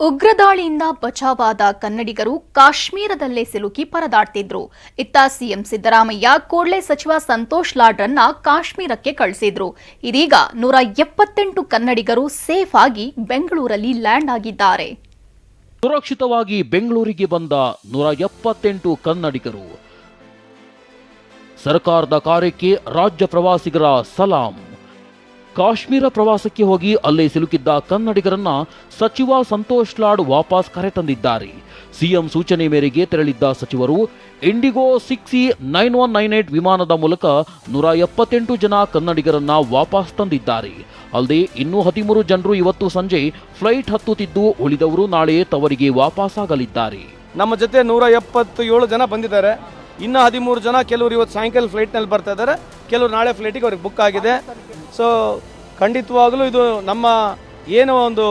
ಉಗ್ರ ದಾಳಿಯಿಂದ ಬಚಾವಾದ ಕನ್ನಡಿಗರು ಕಾಶ್ಮೀರದಲ್ಲೇ ಸಿಲುಕಿ ಪರದಾಡ್ತಿದ್ರು. ಇತ್ತ ಸಿಎಂ ಸಿದ್ದರಾಮಯ್ಯ ಕೂಡಲೇ ಸಚಿವ ಸಂತೋಷ್ ಲಾಡ್ರನ್ನ ಕಾಶ್ಮೀರಕ್ಕೆ ಕಳಿಸಿದ್ರು. ಇದೀಗ ನೂರ ಎಪ್ಪತ್ತೆಂಟು ಕನ್ನಡಿಗರು ಸೇಫ್ ಆಗಿ ಬೆಂಗಳೂರಲ್ಲಿ ಲ್ಯಾಂಡ್ ಆಗಿದ್ದಾರೆ. ಸುರಕ್ಷಿತವಾಗಿ ಬೆಂಗಳೂರಿಗೆ ಬಂದ ನೂರ ಎಪ್ಪತ್ತೆಂಟು ಕನ್ನಡಿಗರು. ಸರ್ಕಾರದ ಕಾರ್ಯಕ್ಕೆ ರಾಜ್ಯ ಪ್ರವಾಸಿಗರ ಸಲಾಂ. ಕಾಶ್ಮೀರ ಪ್ರವಾಸಕ್ಕೆ ಹೋಗಿ ಅಲ್ಲೇ ಸಿಲುಕಿದ್ದ ಕನ್ನಡಿಗರನ್ನ ಸಚಿವ ಸಂತೋಷ್ ಲಾಡ್ ವಾಪಸ್ ಕರೆತಂದಿದ್ದಾರೆ ಸಿಎಂ ಸೂಚನೆ ಮೇರೆಗೆ ತೆರಳಿದ್ದ ಸಚಿವರು, IndiGo six nine one nine eight ವಿಮಾನದ ಮೂಲಕ ನೂರ ಎಪ್ಪತ್ತೆಂಟು ಜನ ಕನ್ನಡಿಗರನ್ನ ವಾಪಸ್ ತಂದಿದ್ದಾರೆ. ಅಲ್ಲದೆ ಇನ್ನೂ ಹದಿಮೂರು ಜನರು ಇವತ್ತು ಸಂಜೆ ಫ್ಲೈಟ್ ಹತ್ತುತ್ತಿದ್ದು ಉಳಿದವರು ನಾಳೆ ತವರಿಗೆ ವಾಪಸ್ಸಾಗಲಿದ್ದಾರೆ ನಮ್ಮ ಜೊತೆ ನೂರ ಎಪ್ಪತ್ತು ಜನ ಬಂದಿದ್ದಾರೆ. ಇನ್ನು ಹದಿಮೂರು ಜನ ಕೆಲವರು ಇವತ್ತು ಸಾಯಂಕಾಲ ಫ್ಲೈಟ್ನಲ್ಲಿ ಬರ್ತಾ ಇದ್ದಾರೆ. ಕೆಲವರು ನಾಳೆ ಫ್ಲೈಟಿಗೆ ಅವ್ರಿಗೆ ಬುಕ್ ಆಗಿದೆ. ಸೊ ಖಂಡಿತವಾಗಲೂ ಇದು ನಮ್ಮ ಏನೋ ಒಂದು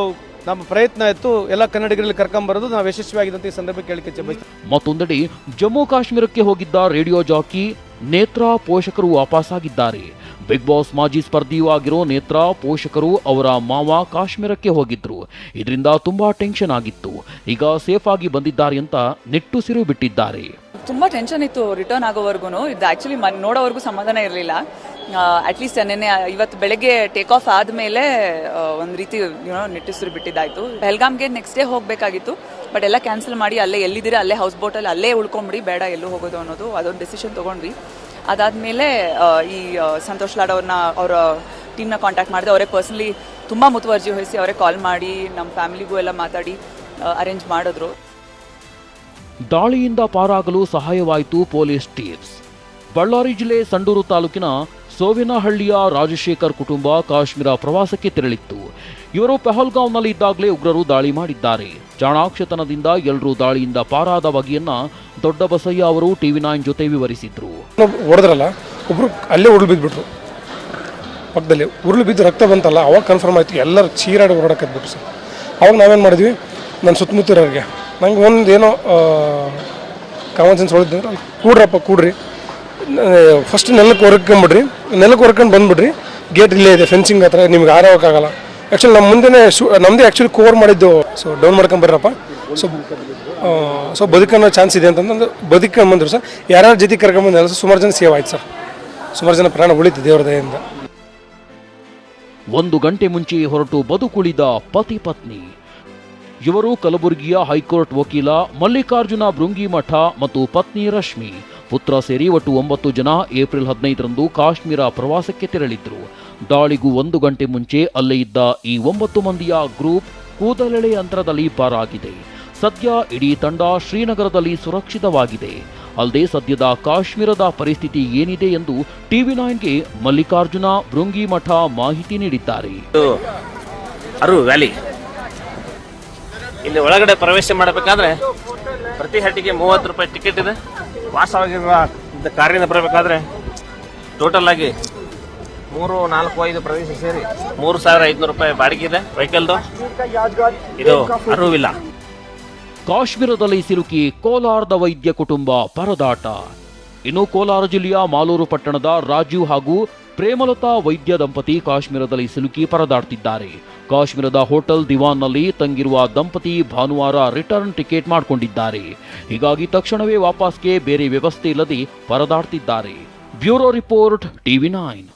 ನಮ್ಮ ಪ್ರಯತ್ನ ಇತ್ತು. ಎಲ್ಲ ಕನ್ನಡಿಗರಲ್ಲಿ ಕರ್ಕೊಂಬರೋದು ನಾವು ಯಶಸ್ವಿಯಾಗಿದೆ ಅಂತ ಈ ಸಂದರ್ಭಕ್ಕೆ ಕೇಳಿಕೆ ಬಯಸ್ತೀನಿ ಮತ್ತೊಂದೆಡೆ ಜಮ್ಮು ಕಾಶ್ಮೀರಕ್ಕೆ ಹೋಗಿದ್ದ ರೇಡಿಯೋ ಜಾಕಿ ನೇತ್ರಾ ಪೋಷಕರು ವಾಪಸ್ಸಾಗಿದ್ದಾರೆ ಬಿಗ್ ಬಾಸ್ ಮಾಜಿ ಸ್ಪರ್ಧಿಯೂ ಆಗಿರೋ ನೇತ್ರಾ ಪೋಷಕರು ಅವರ ಮಾವ ಕಾಶ್ಮೀರಕ್ಕೆ ಹೋಗಿದ್ರು. ಇದರಿಂದ ತುಂಬಾ ಟೆನ್ಷನ್ ಆಗಿತ್ತು. ಈಗ ಸೇಫ್ ಆಗಿ ಬಂದಿದ್ದಾರೆ ಅಂತ ನಿಟ್ಟುಸಿರು ಬಿಟ್ಟಿದ್ದಾರೆ. ತುಂಬ ಟೆನ್ಷನ್ ಇತ್ತು ರಿಟರ್ನ್ ಆಗೋವರೆಗೂ ಇದು ಆ್ಯಕ್ಚುಲಿ ಮನ್ ನೋಡೋವರೆಗೂ ಸಮಾಧಾನ ಇರಲಿಲ್ಲ. ಅಟ್ಲೀಸ್ಟ್ ನೆನ್ನೆ ಇವತ್ತು ಬೆಳಗ್ಗೆ ಟೇಕ್ ಆಫ್ ಆದಮೇಲೆ ಒಂದು ರೀತಿ ಯುನೋ ನಿಟ್ಟಿಸಿರು ಬಿಟ್ಟಿದ್ದಾಯಿತು. ಬೆಲ್ಗಾಮ್ಗೆ ನೆಕ್ಸ್ಟ್ ಡೇ ಹೋಗಬೇಕಾಗಿತ್ತು ಬಟ್ ಎಲ್ಲ ಕ್ಯಾನ್ಸಲ್ ಮಾಡಿ ಅಲ್ಲೇ ಎಲ್ಲಿದ್ದೀರಾ, ಅಲ್ಲೇ ಹೌಸ್ ಬೋಟಲ್ಲಿ ಅಲ್ಲೇ ಉಳ್ಕೊಂಬಿಡಿ, ಬೇಡ ಎಲ್ಲೂ ಹೋಗೋದು ಅನ್ನೋದು ಅದೊಂದು ಡಿಸಿಷನ್ ತೊಗೊಂಡ್ವಿ. ಅದಾದಮೇಲೆ ಈ ಸಂತೋಷ್ ಲಾಡ್ ಅವ್ರನ್ನ ಅವರ ಟೀಮ್ನ ಕಾಂಟ್ಯಾಕ್ಟ್ ಮಾಡಿದೆ, ಅವರೇ ಪರ್ಸ್ನಲಿ ತುಂಬ ಮುತುವರ್ಜಿ ವಹಿಸಿ ಅವರೇ ಕಾಲ್ ಮಾಡಿ ನಮ್ಮ ಫ್ಯಾಮಿಲಿಗೂ ಎಲ್ಲ ಮಾತಾಡಿ ಅರೇಂಜ್ ಮಾಡಿದ್ರು. ದಾಳಿಯಿಂದ ಪಾರಾಗಲು ಸಹಾಯವಾಯಿತು ಪೊಲೀಸ್ ಟಿಪ್ಸ್ ಬಳ್ಳಾರಿ ಜಿಲ್ಲೆ ಸಂಡೂರು ತಾಲೂಕಿನ ಸೋವಿನಹಳ್ಳಿಯ ರಾಜಶೇಖರ್ ಕುಟುಂಬ ಕಾಶ್ಮೀರ ಪ್ರವಾಸಕ್ಕೆ ತೆರಳಿತ್ತು. ಇವರು ಪೆಹಲ್ಗಾಂವ್ನಲ್ಲಿ ಇದ್ದಾಗಲೇ ಉಗ್ರರು ದಾಳಿ ಮಾಡಿದ್ದಾರೆ. ಚಾಣಾಕ್ಷತನದಿಂದ ಎಲ್ಲರೂ ದಾಳಿಯಿಂದ ಪಾರಾದ ಬಗೆಯನ್ನ ದೊಡ್ಡ ಬಸಯ್ಯ ಅವರು ಟಿವಿ ನೈನ್ ಜೊತೆ ವಿವರಿಸಿದ್ರು. ಹೊಡೆದ್ರಲ್ಲ, ಒಬ್ರು ಅಲ್ಲೇ ಉರುಳು ಬಿದ್ದುಬಿಟ್ರು ಪಕ್ಕದಲ್ಲಿ ಉರುಳು ಬಿದ್ದು ರಕ್ತ ಬಂತಲ್ಲ, ಅವಾಗ ಕನ್ಫರ್ಮ್ ಆಯಿತು, ಎಲ್ಲರೂ ಚೀರಾಡಿ ಹೊರಡಕತ್ಬಿಟ್ರು ಸರ್. ಅವಾಗ ನಾವೇನು ಮಾಡಿದ್ವಿ? ನನ್ನ ಸುತ್ತಮುತ್ತಿರೋರಿಗೆ ನಂಗೆ ಒಂದು ಏನೋ ಕಾಮನ್ ಸೆನ್ಸ್ ಹೊಳಿದ್ರೆ ಕೂಡ್ರಪ್ಪ, ಕೂಡ್ರಿ. ಫಸ್ಟ್ ನೆಲಕ್ಕೆ ಹೊರಕೊಂಬಿಡ್ರಿ ನೆಲಕ್ಕೆ ಹೊರ್ಕೊಂಡು ಬಂದ್ಬಿಡ್ರಿ. ಗೇಟ್ ಇಲ್ಲೇ ಇದೆ ಫೆನ್ಸಿಂಗ್ ಹತ್ರ, ನಿಮ್ಗೆ ಆರೋಕ್ಕಾಗಲ್ಲ ಆ್ಯಕ್ಚುಲಿ ನಮ್ಮ ಮುಂದೆನೇ ಶೂ ನಮ್ಮದೇ ಆ್ಯಕ್ಚುಲಿ ಕೋರ್ ಮಾಡಿದ್ದು ಸೊ ಡೌನ್ ಮಾಡ್ಕೊಂಬರ್ರಪ್ಪ. ಸೊ ಸೊ ಬದುಕನ್ನೋ ಚಾನ್ಸ್ ಇದೆ ಅಂತಂದು ಬದುಕೊಂಬಂದ್ರು ಸರ್. ಯಾರ್ಯಾರ ಜೊತೆ ಕರ್ಕೊಂಬಂದ್ರೆ ಸುಮಾರು ಜನ ಸೇವ್ ಆಯ್ತು ಸರ್. ಸುಮಾರು ಜನ ಪ್ರಾಣ ಉಳಿತು ದೇವ್ರ ದಯೆಯಿಂದ. ಒಂದು ಗಂಟೆ ಮುಂಚೆ ಹೊರಟು ಬದುಕುಳಿದ ಪತಿ ಪತ್ನಿ. ಇವರು ಕಲಬುರಗಿಯ ಹೈಕೋರ್ಟ್ ವಕೀಲ ಮಲ್ಲಿಕಾರ್ಜುನ ಭೃಂಗಿಮಠ ಮತ್ತು ಪತ್ನಿ ರಶ್ಮಿ. ಪುತ್ರ ಸೇರಿ ಒಟ್ಟು ಒಂಬತ್ತು ಜನ ಏಪ್ರಿಲ್ ಹದಿನೈದರಂದು ಕಾಶ್ಮೀರ ಪ್ರವಾಸಕ್ಕೆ ತೆರಳಿದ್ರು. ದಾಳಿಗೂ ಒಂದು ಗಂಟೆ ಮುಂಚೆ ಅಲ್ಲೇ ಇದ್ದ ಈ ಒಂಬತ್ತು ಮಂದಿಯ ಗ್ರೂಪ್ ಕೂದಲೆಳೆ ಅಂತರದಲ್ಲಿ ಪಾರಾಗಿದೆ. ಸದ್ಯ ಇಡೀ ತಂಡ ಶ್ರೀನಗರದಲ್ಲಿ ಸುರಕ್ಷಿತವಾಗಿದೆ. ಅಲ್ಲದೆ ಸದ್ಯದ ಕಾಶ್ಮೀರದ ಪರಿಸ್ಥಿತಿ ಏನಿದೆ ಎಂದು ಟಿವಿ ನೈನ್ಗೆ ಮಲ್ಲಿಕಾರ್ಜುನ ಭೃಂಗಿಮಠ ಮಾಹಿತಿ ನೀಡಿದ್ದಾರೆ. ಇಲ್ಲಿ ಒಳಗಡೆ ಪ್ರವೇಶ ಮಾಡಬೇಕಾದ್ರೆ ಪ್ರತಿ ಹಟ್ಟಿಗೆ ಮೂವತ್ತು ರೂಪಾಯಿ ಟಿಕೆಟ್ ಇದೆ. ವಾಸವಾಗಿರುವ ಕಾರಿನ ಬರಬೇಕಾದ್ರೆ ಟೋಟಲ್ ಆಗಿ ಮೂರು, ನಾಲ್ಕು, ಐದು ಪ್ರದೇಶ ಸೇರಿ ಮೂರು ಸಾವಿರ ಐದುನೂರು ರೂಪಾಯಿ ಬಾಡಿಗೆ ಇದೆ ವೆಹಿಕಲ್ದು ಇದು ಅರುವಿಲ್ಲ. ಕಾಶ್ಮೀರದಲ್ಲಿ ಸಿಲುಕಿ ಕೋಲಾರದ ವೈದ್ಯ ಕುಟುಂಬ ಪರದಾಟ. ಇನ್ನು ಕೋಲಾರ ಜಿಲ್ಲೆಯ ಮಾಲೂರು ಪಟ್ಟಣದ ರಾಜೀವ್ ಹಾಗೂ ಪ್ರೇಮಲತಾ ವೈದ್ಯ ದಂಪತಿ ಕಾಶ್ಮೀರದಲ್ಲಿ ಸಿಲುಕಿ ಪರದಾಡ್ತಿದ್ದಾರೆ. ಕಾಶ್ಮೀರದ ಹೋಟೆಲ್ ದಿವಾನ್ನಲ್ಲಿ ತಂಗಿರುವ ದಂಪತಿ ಭಾನುವಾರ ರಿಟರ್ನ್ ಟಿಕೆಟ್ ಮಾಡಿಕೊಂಡಿದ್ದಾರೆ. ಹೀಗಾಗಿ ತಕ್ಷಣವೇ ವಾಪಸ್ಗೆ ಬೇರೆ ವ್ಯವಸ್ಥೆ ಇಲ್ಲದೆ ಪರದಾಡ್ತಿದ್ದಾರೆ. Bureau report TV nine.